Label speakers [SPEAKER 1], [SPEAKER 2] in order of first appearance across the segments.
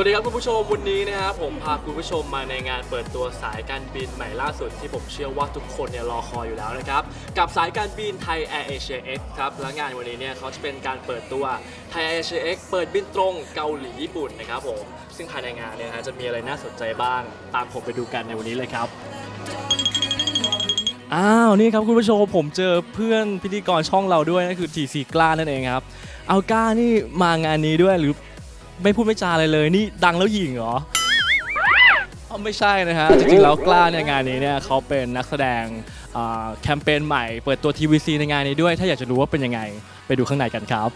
[SPEAKER 1] วัสดีครับคุณผู้ชมวันนี้นะครับผมพาคุณผู้ชมมาในงานเปิดตัวสายการบินใหม่ล่าสุดที่ผมเชื่อว่าทุกคนเนี่ยรอคอยอยู่แล้วนะครับ กับสายการบินไทย Air Asia X ครับและงานวันนี้เนี่ยเขาจะเป็นการเปิดตัวไทย Air Asia X เปิดบินตรงเกาหลีญี่ปุ่นนะครับผมซึ่งภายในงานเนี่ยนะฮะจะมีอะไรน่าสนใจบ้าง ตามผมไปดูกันในวันนี้เลยครับอ้าวนี่ครับคุณผู้ชมผมเจอเพื่อนพิธีกรช่องเราด้วยนั่นคือ TC กล้านั่นเองครับเอากล้านี่มางานนี้ด้วยหรือ ไม่พูดไม่จาอะไรเลย นี่ดังแล้วหญิงเหรออไม่ใช่นะฮะ จริงๆแล้วกล้าเนี่ยงานนี้เนี่ยเขาเป็นนักแสดงแคมเปญใหม่ เปิดตัวทีวีซีในงานนี้ด้วย ถ้าอยากจะรู้ว่าเป็นยังไง ไปดูข้างในกันครับ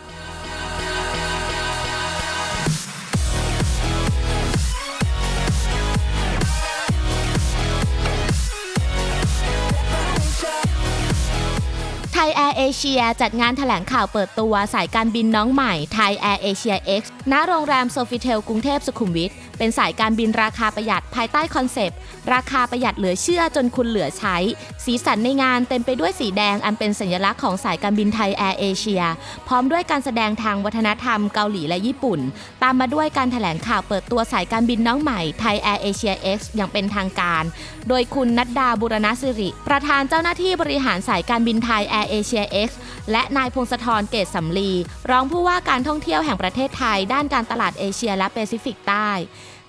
[SPEAKER 2] ยแอร์เอเชียจัดงานแถลงข่าวเปิดตัวสายการบินน้องใหม่ไทยแอร์เอเชีย X ณโรงแรมโซฟิเทลกรุงเทพสุขุมวิท เป็นสายการบินราคาประหยัดภายใต้คอนเซปต์ ราคาประหยัดเหลือเชื่อจนคุณเหลือใช้ สีสันในงานเต็มไปด้วยสีแดงอันเป็นสัญลักษณ์ของสายการบินไทยแอร์เอเชียพร้อมด้วยการแสดงทางวัฒนธรรมเกาหลีและญี่ปุ่น ตามมาด้วยการแถลงข่าวเปิดตัวสายการบินน้องใหม่ไทยแอร์เอเชีย X อย่างเป็นทางการ โดยคุณนัดดาบุรณสิริ ประธานเจ้าหน้าที่บริหารสายการบินไทยแอร์เอเชีย X และนายพงศธรเกตสำลี รองผู้ว่าการท่องเที่ยวแห่งประเทศไทย ด้านการตลาดเอเชียและแปซิฟิกใต้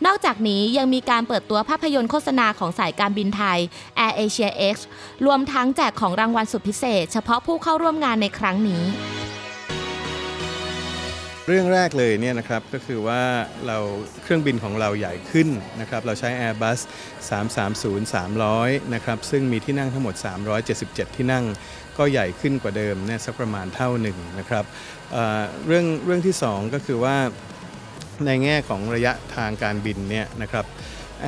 [SPEAKER 2] นอกจากนี้ยังมีการเปิดตัวภาพยนตร์โฆษณาของสายการบินไทย Air Asia X รวมทั้งแจกของรางวัลสุดพิเศษ เฉพาะผู้เข้าร่วมงานในครั้งนี้
[SPEAKER 3] เรื่องแรกเลยเนี่ยนะครับก็คือว่าเราเครื่องบินของเราใหญ่ขึ้นนะครับเราใช้ Airbus 330-300นะครับซึ่งมีที่นั่งทั้งหมด 377 ที่นั่ง ก็ใหญ่ขึ้นกว่าเดิมเนี่ยสักประมาณเท่าหนึ่งนะครับเเรื่องเรื่องที่ 2 ก็คือว่าในแง่ของระยะทางการบินเนี่ยนะครับ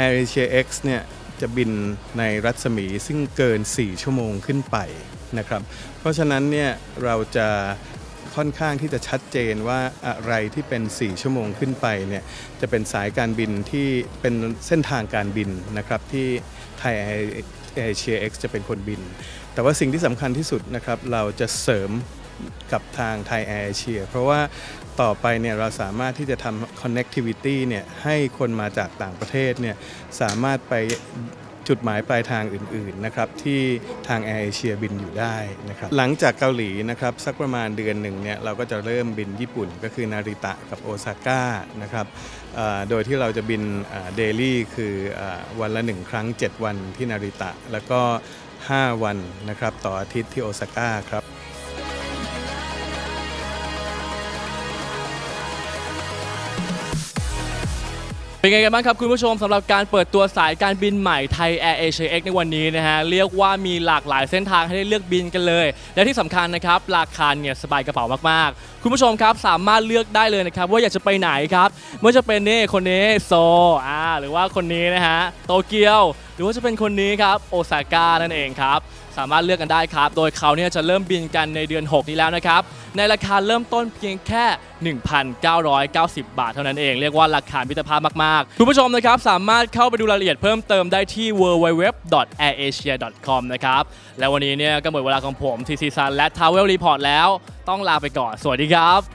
[SPEAKER 3] Air Asia X เนี่ยจะบินในรัศมีซึ่งเกิน 4 ชั่วโมงขึ้นไปนะครับเพราะฉะนั้นเนี่ยเราจะ ค่อนข้างที่จะชัดเจนว่าอะไรที่เป็น 4 ชั่วโมงขึ้นไปเนี่ยจะเป็นสายการบินที่เป็นเส้นทางการบินนะครับที่ไทยเอเชีย X จะเป็นคนบิน แต่ว่าสิ่งที่สำคัญที่สุดนะครับเราจะเสริมกับทางไทยแอร์เอเชียเพราะว่าต่อไปเนี่ยเราสามารถที่จะทำ connectivity เนี่ยให้คนมาจากต่างประเทศเนี่ยสามารถไป จุดหมายปลายทางอื่นๆนะครับที่ทางแอร์เอเชียบินอยู่ได้นะครับหลังจากเกาหลีนะครับสักประมาณเดือนหนึ่งเนี่ยเราก็จะเริ่มบินญี่ปุ่นก็คือนาริตะกับโอซาก้านะครับโดยที่เราจะบินเดลี่คือออวันละหนึ่งครั้ง 7 วันที่นาริตะ แล้วก็ 5 วันนะครับต่ออาทิตย์ที่โอซาก้าครับ
[SPEAKER 1] เป็นไงกันบ้างครับคุณผู้ชมสำหรับการเปิดตัวสายการบินใหม่ไทย Air Asia X ในวันนี้นะฮะเรียกว่ามีหลากหลายเส้นทางให้ได้เลือกบินกันเลย และที่สำคัญนะครับราคาเนี่ยสบายกระเป๋ามากๆ คุณผู้ชมครับสามารถเลือกได้เลยนะครับว่าอยากจะไปไหนครับไม่ว่าจะเป็นนี่คนนี้โซอ่าหรือว่าคนนี้นะฮะโตเกียว หรือว่าจะเป็นคนนี้ครับโอซาก้านั่นเองครับ สามารถเลือกกันได้ครับ โดยเขาเนี่ยจะเริ่มบินกันในเดือน 6 นี้แล้วนะครับ ในราคาเริ่มต้นเพียงแค่ 1,990 บาทเท่านั้นเอง เรียกว่าราคามิตรภาพมาก ๆ คุณผู้ชมนะครับสามารถเข้าไปดูรายละเอียดเพิ่มเติมได้ที่ www.airasia.com นะครับ และวันนี้เนี่ยก็หมดเวลาของผมทีซีซันและ Travel Report แล้ว ต้องลาไปก่อน สวัสดีครับ